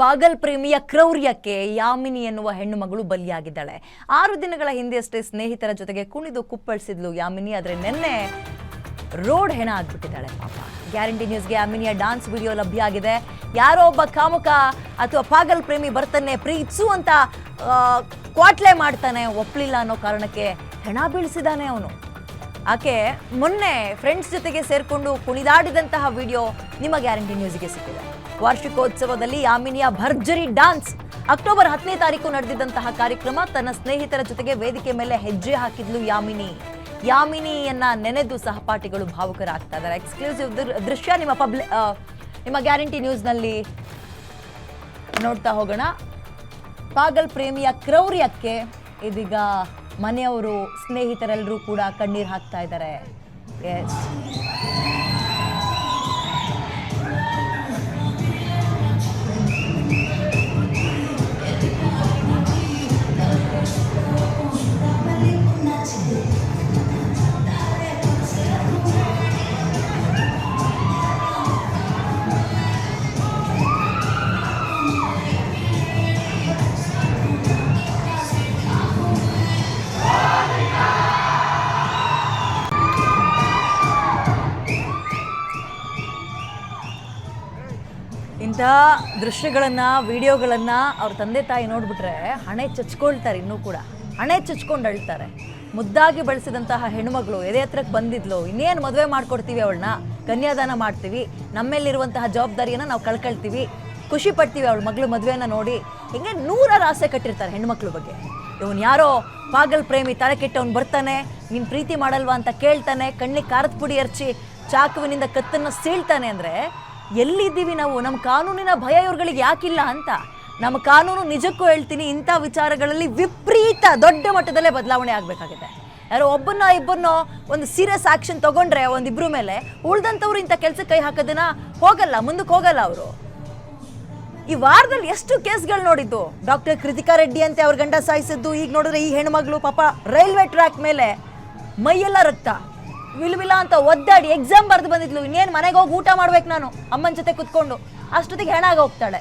ಪಾಗಲ್ ಪ್ರೇಮಿಯ ಕ್ರೌರ್ಯಕ್ಕೆ ಯಾಮಿನಿ ಎನ್ನುವ ಹೆಣ್ಣು ಮಗಳು ಬಲಿಯಾಗಿದ್ದಾಳೆ. ಆರು ದಿನಗಳ ಹಿಂದೆಯಷ್ಟೇ ಸ್ನೇಹಿತರ ಜೊತೆಗೆ ಕುಣಿದು ಕುಪ್ಪಳಿಸಿದ್ಲು ಯಾಮಿನಿ, ಆದರೆ ನಿನ್ನೆ ರೋಡ್ ಹೆಣ ಆಗ್ಬಿಟ್ಟಿದ್ದಾಳೆ ಪಾಪ. ಗ್ಯಾರಂಟಿ ನ್ಯೂಸ್ಗೆ ಯಾಮಿನಿಯ ಡಾನ್ಸ್ ವಿಡಿಯೋ ಲಭ್ಯ ಆಗಿದೆ. ಯಾರೋ ಒಬ್ಬ ಕಾಮುಕ ಅಥವಾ ಪಾಗಲ್ ಪ್ರೇಮಿ ಬರ್ತಾನೆ ಪ್ರೀತ್ಸು ಅಂತ ಕ್ವಾಟ್ಲೆ ಮಾಡ್ತಾನೆ, ಒಪ್ಲಿಲ್ಲ ಅನ್ನೋ ಕಾರಣಕ್ಕೆ ಹೆಣ ಬೀಳಿಸಿದಾನೆ ಅವನು. ಆಕೆ ಮೊನ್ನೆ ಫ್ರೆಂಡ್ಸ್ ಜೊತೆಗೆ ಸೇರಿಕೊಂಡು ಕುಣಿದಾಡಿದಂತಹ ವಿಡಿಯೋ ನಿಮ್ಮ ಗ್ಯಾರಂಟಿ ನ್ಯೂಸ್ಗೆ ಸಿಕ್ಕಿದೆ. ವಾರ್ಷಿಕೋತ್ಸವದಲ್ಲಿ ಯಾಮಿನಿಯ ಭರ್ಜರಿ ಡಾನ್ಸ್. ಅಕ್ಟೋಬರ್ ಹತ್ತನೇ ತಾರೀಕು ನಡೆದಿದ್ದಂತಹ ಕಾರ್ಯಕ್ರಮ ತನ್ನ ಸ್ನೇಹಿತರ ಜೊತೆಗೆ ವೇದಿಕೆ ಮೇಲೆ ಹೆಜ್ಜೆ ಹಾಕಿದ್ಲು ಯಾಮಿನಿ. ಯಾಮಿನಿಯನ್ನ ನೆನೆದು ಸಹಪಾಠಿಗಳು ಭಾವುಕರಾಗ್ತಾ ಇದ್ದಾರೆ. ಎಕ್ಸ್ಕ್ಲೂಸಿವ್ ದೃಶ್ಯ ನಿಮ್ಮ ಪಬ್ಲಿ ನಿಮ್ಮ ಗ್ಯಾರಂಟಿ ನ್ಯೂಸ್ನಲ್ಲಿ ನೋಡ್ತಾ ಹೋಗೋಣ. ಪಾಗಲ್ ಪ್ರೇಮಿಯ ಕ್ರೌರ್ಯಕ್ಕೆ ಇದೀಗ ಮನೆಯವರು ಸ್ನೇಹಿತರೆಲ್ಲರೂ ಕೂಡ ಕಣ್ಣೀರು ಹಾಕ್ತಾ ಇದ್ದಾರೆ. ಎಸ್ ಇಂತಹ ದೃಶ್ಯಗಳನ್ನು, ವಿಡಿಯೋಗಳನ್ನ ಅವ್ರ ತಂದೆ ತಾಯಿ ನೋಡಿಬಿಟ್ರೆ ಹಣೆ ಚಚ್ಕೊಳ್ತಾರೆ ಇನ್ನೂ ಕೂಡ. ಹಣೆ ಚಚ್ಕೊಂಡು ಅಳ್ತಾರೆ. ಮುದ್ದಾಗಿ ಬಳಸಿದಂತಹ ಹೆಣ್ಮಗಳು ಎದೆ ಹತ್ರಕ್ಕೆ ಬಂದಿದ್ಲು, ಇನ್ನೇನು ಮದುವೆ ಮಾಡ್ಕೊಡ್ತೀವಿ ಅವಳನ್ನ ಕನ್ಯಾದಾನ ಮಾಡ್ತೀವಿ ನಮ್ಮಲ್ಲಿರುವಂತಹ ಜವಾಬ್ದಾರಿಯನ್ನು ನಾವು ಕಳ್ಕೊಳ್ತೀವಿ, ಖುಷಿ ಪಡ್ತೀವಿ ಅವಳ ಮಗಳು ಮದುವೆನ ನೋಡಿ. ಹಿಂಗೆ ನೂರಾರು ಆಸೆ ಕಟ್ಟಿರ್ತಾರೆ ಹೆಣ್ಮಕ್ಳ ಬಗ್ಗೆ. ಇವನು ಯಾರೋ ಪಾಗಲ್ ಪ್ರೇಮಿ ತಲೆ ಕೆಟ್ಟವನು ಬರ್ತಾನೆ, ನೀನು ಪ್ರೀತಿ ಮಾಡಲ್ವಾ ಅಂತ ಕೇಳ್ತಾನೆ, ಕಣ್ಣಿಗೆ ಕಾರದ ಪುಡಿ ಅರ್ಚಿ ಚಾಕುವಿನಿಂದ ಕತ್ತನ್ನು ಸೀಳ್ತಾನೆ ಅಂದರೆ ಎಲ್ಲಿದ್ದೀವಿ ನಾವು? ನಮ್ಮ ಕಾನೂನಿನ ಭಯ ಇವ್ರುಗಳಿಗೆ ಯಾಕಿಲ್ಲ ಅಂತ? ನಮ್ಮ ಕಾನೂನು ನಿಜಕ್ಕೂ ಹೇಳ್ತೀನಿ, ಇಂಥ ವಿಚಾರಗಳಲ್ಲಿ ವಿಪರೀತ ದೊಡ್ಡ ಮಟ್ಟದಲ್ಲೇ ಬದಲಾವಣೆ ಆಗಬೇಕಾಗಿದೆ. ಯಾರೋ ಒಬ್ಬನ್ನ ಇಬ್ಬರನ್ನೋ ಒಂದು ಸೀರಿಯಸ್ ಆ್ಯಕ್ಷನ್ ತಗೊಂಡ್ರೆ ಒಂದಿಬ್ಬರ ಮೇಲೆ, ಉಳ್ದಂಥವ್ರು ಇಂಥ ಕೆಲಸಕ್ಕೆ ಕೈ ಹಾಕೋದನ್ನ ಹೋಗಲ್ಲ, ಮುಂದಕ್ಕೆ ಹೋಗಲ್ಲ ಅವರು. ಈ ವಾರದಲ್ಲಿ ಎಷ್ಟು ಕೇಸ್ಗಳು ನೋಡಿದ್ದು? ಡಾಕ್ಟರ್ ಕೃತಿಕಾ ರೆಡ್ಡಿ ಅಂತೆ ಅವ್ರ ಗಂಡ ಸಾಯಿಸಿದ್ದು, ಈಗ ನೋಡಿದ್ರೆ ಈ ಹೆಣ್ಮಗಳು ಪಾಪ ರೈಲ್ವೆ ಟ್ರ್ಯಾಕ್ ಮೇಲೆ ಮೈಯೆಲ್ಲ ರಕ್ತ. ವಿಲ್ವಿಲ ಅಂತ ಒದ್ದಾಡಿ ಎಕ್ಸಾಮ್ ಬರೆದು ಬಂದಿದ್ಲು. ಇನ್ನೇನು ಮನೆಗೆ ಹೋಗಿ ಊಟ ಮಾಡ್ಬೇಕು ನಾನು? ಅಮ್ಮನ ಜೊತೆ ಕುತ್ಕೊಂಡು. ಅಷ್ಟೊತ್ತಿಗೆ ಹೆಣ ಆಗಿ ಹೋಗ್ತಾಳೆ.